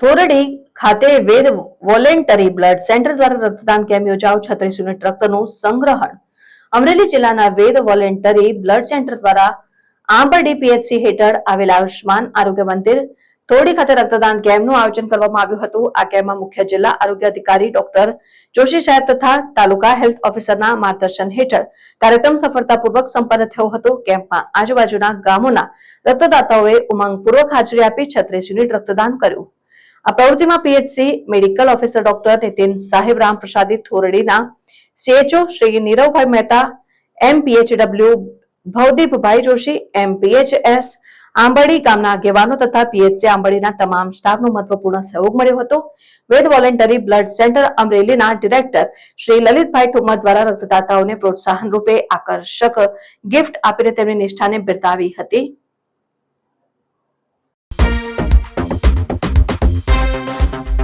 થોરડી ખાતે વેદ voluntary blood centre દ્વારા રક્તદાન કેમ્પ યોજાયો. છત્રીસ યુનિટ રક્તનું સંગ્રહણ. અમરેલી જિલ્લાના વેદ વોલેન્ટરી બ્લડ સેન્ટર દ્વારા આંબરડી પીએચસી હેઠળ આવેલા આયુષ્માન આરોગ્ય મંદિર થોડી ખાતે રક્તદાન કેમ્પનું આયોજન કરવામાં આવ્યું હતું. આ કેમ્પમાં મુખ્ય જિલ્લા આરોગ્ય અધિકારી ડોક્ટર જોશી સાહેબ તથા તાલુકા હેલ્થ ઓફિસરના માર્ગદર્શન હેઠળ કાર્યક્રમ સફળતાપૂર્વક સંપન્ન થયો હતો. કેમ્પમાં આજુબાજુના ગામોના રક્તદાતાઓએ ઉમંગપૂર્વક હાજરી આપી છત્રીસ યુનિટ રક્તદાન કર્યું. આ પ્રવૃત્તિમાં PHC medical officer doctor Nitin સાહેબ રામ પ્રસાદી થોરડીના CHO Shri Niravbhai Mehta M પીએચડબલ્યુ ભવદીપભાઈ Joshi M PHS Ambadi ગામના આગેવાનો તથા પીએચસી આંબડીના તમામ સ્ટાફનો મહત્વપૂર્ણ સહયોગ મળ્યો હતો. વેદ વોલેન્ટરી બ્લડ સેન્ટર અમરેલીના ડિરેક્ટર શ્રી લલિતભાઈ ઠુમર દ્વારા રક્તદાતાઓને પ્રોત્સાહન રૂપે આકર્ષક ગિફ્ટ આપીને તેમની નિષ્ઠાને બિરદાવી હતી.